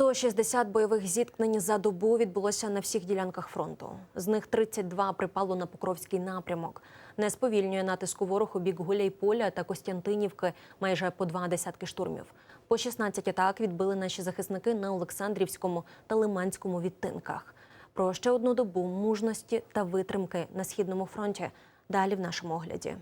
160 бойових зіткнень за добу відбулося на всіх ділянках фронту. З них 32 припало на Покровський напрямок. Не сповільнює натиску ворог у бік Гуляйполя та Костянтинівки майже по два десятки штурмів. По 16 атак відбили наші захисники на Олександрівському та Лиманському відтинках. Про ще одну добу мужності та витримки на східному фронті. Далі в нашому огляді.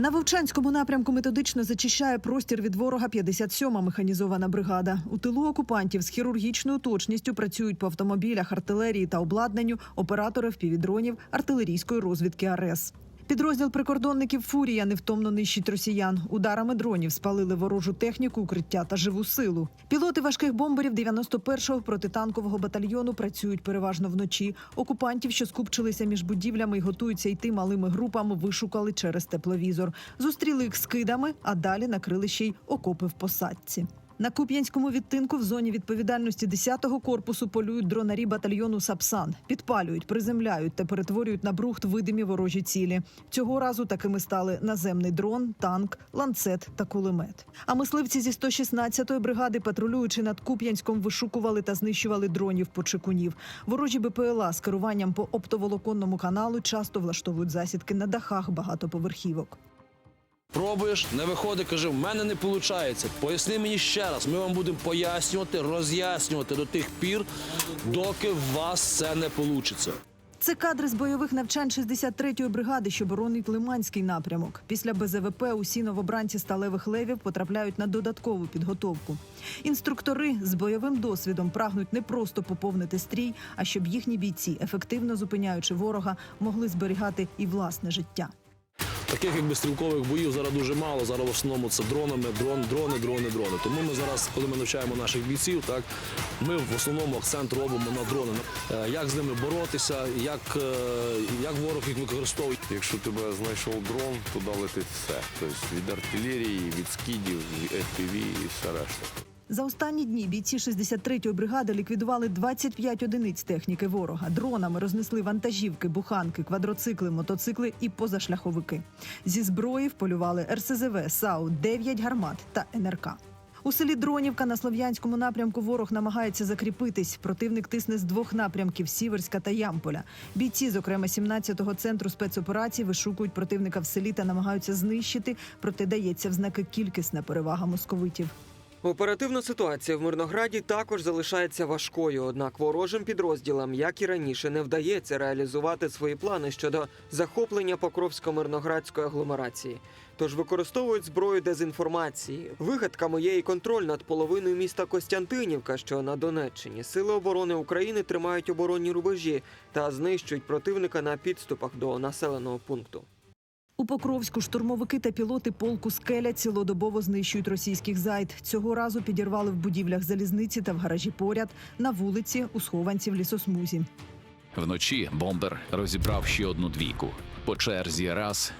На Вовчанському напрямку методично зачищає простір від ворога 57-ма механізована бригада. У тилу окупантів з хірургічною точністю працюють по автомобілях, артилерії та обладнанню оператори впівдронів артилерійської розвідки АРЕС. Підрозділ прикордонників Фурія невтомно нищить росіян. Ударами дронів спалили ворожу техніку, укриття та живу силу. Пілоти важких бомберів 91-го протитанкового батальйону працюють переважно вночі. Окупантів, що скупчилися між будівлями і готуються йти малими групами, вишукали через тепловізор. Зустріли їх скидами, а далі накрили ще й окопи в посадці. На Куп'янському відтинку в зоні відповідальності 10-го корпусу полюють дронарі батальйону Сапсан, підпалюють, приземляють та перетворюють на брухт видимі ворожі цілі. Цього разу такими стали наземний дрон, танк, ланцет та кулемет. А мисливці зі 116-ї бригади, патрулюючи над Куп'янськом, вишукували та знищували дронів почекунів. Ворожі БПЛА з керуванням по оптоволоконному каналу часто влаштовують засідки на дахах багатоповерхівок. Пробуєш, не виходить, каже, в мене не виходить. Поясни мені ще раз. Ми вам будемо пояснювати, роз'яснювати до тих пір, доки в вас це не вийде. Це кадри з бойових навчань 63-ї бригади, що боронить Лиманський напрямок. Після БЗВП усі новобранці сталевих левів потрапляють на додаткову підготовку. Інструктори з бойовим досвідом прагнуть не просто поповнити стрій, а щоб їхні бійці, ефективно зупиняючи ворога, могли зберігати і власне життя. Таких якби стрілкових боїв зараз дуже мало. Зараз в основному це дронами, дрон, дрони, дрони, дрони. Тому ми зараз, коли ми навчаємо наших бійців, так ми в основному акцент робимо на дрони. Е, Як з ними боротися, як, е, як ворог їх використовує. Якщо тебе знайшов дрон, туди летить все. Тобто від артилерії, від скидів, від FPV і все решта. За останні дні бійці 63-ї бригади ліквідували 25 одиниць техніки ворога. Дронами рознесли вантажівки, буханки, квадроцикли, мотоцикли і позашляховики. Зі зброї вполювали РСЗВ, САУ, 9 гармат та НРК. У селі Дронівка на Слов'янському напрямку ворог намагається закріпитись. Противник тисне з двох напрямків Сіверська та Ямполя. Бійці, зокрема 17-го центру спецоперацій, вишукують противника в селі та намагаються знищити. Проте дається в знаки кількісна перевага московитів. Оперативна ситуація в Мирнограді також залишається важкою, однак ворожим підрозділам, як і раніше, не вдається реалізувати свої плани щодо захоплення Покровсько-мирноградської агломерації. Тож використовують зброю дезінформації. Вигадками є і контроль над половиною міста Костянтинівка, що на Донеччині. Сили оборони України тримають оборонні рубежі та знищують противника на підступах до населеного пункту. У Покровську штурмовики та пілоти полку скеля цілодобово знищують російських зайд. Цього разу підірвали в будівлях залізниці та в гаражі поряд, на вулиці, у схованці в лісосмузі. Вночі бомбер розібрав ще одну двійку. По черзі раз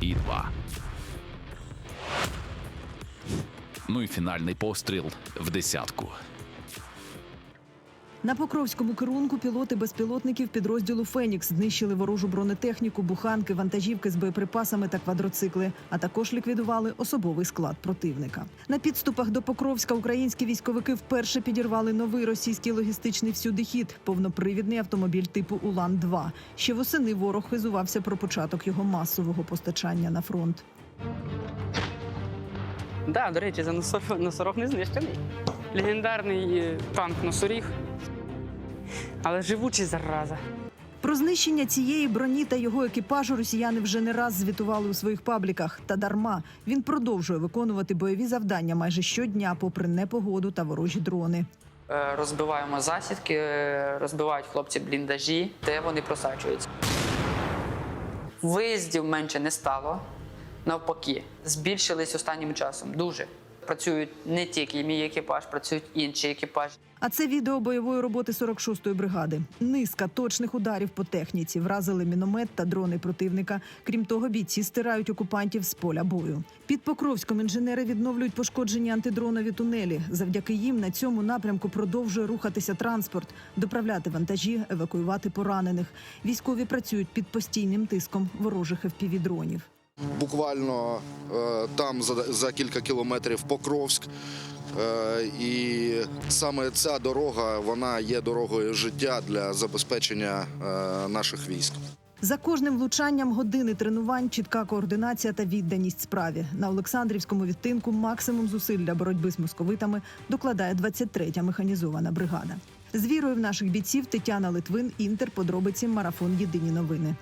і два. Ну і фінальний постріл в десятку. На Покровському керунку пілоти безпілотників підрозділу Фенікс знищили ворожу бронетехніку, буханки, вантажівки з боєприпасами та квадроцикли, а також ліквідували особовий склад противника. На підступах до Покровська українські військовики вперше підірвали новий російський логістичний всюдихід – повнопривідний автомобіль типу Улан 2 Ще восени ворог хизувався про початок його масового постачання на фронт. Да, до речі, за носорог, не знищений. Легендарний е, танк носоріг. Але живучий зараза. Про знищення цієї броні та його екіпажу росіяни вже не раз звітували у своїх пабліках. Та дарма він продовжує виконувати бойові завдання майже щодня, попри непогоду та ворожі дрони. Е, Розбиваємо засідки, е, розбивають хлопці бліндажі, де вони просачуються. Виїздів менше не стало. Навпаки, збільшились останнім часом. Дуже. Працюють не тільки мій екіпаж, працюють інші екіпажі. А це відео бойової роботи 46-ї бригади. Низка точних ударів по техніці вразили міномет та дрони противника. Крім того, бійці стирають окупантів з поля бою. Під Покровськом інженери відновлюють пошкоджені антидронові тунелі. Завдяки їм на цьому напрямку продовжує рухатися транспорт, доправляти вантажі, евакуювати поранених. Військові працюють під постійним тиском ворожих FPV-дронів. Буквально е, там за, кілька кілометрів Покровськ. Е, І саме ця дорога вона є дорогою життя для забезпечення е, наших військ. За кожним влучанням години тренувань, чітка координація та відданість справі. На Олександрівському відтинку максимум зусиль для боротьби з московитами докладає 23-я механізована бригада. З вірою в наших бійців Тетяна Литвин, Інтер, подробиці, марафон Єдині новини.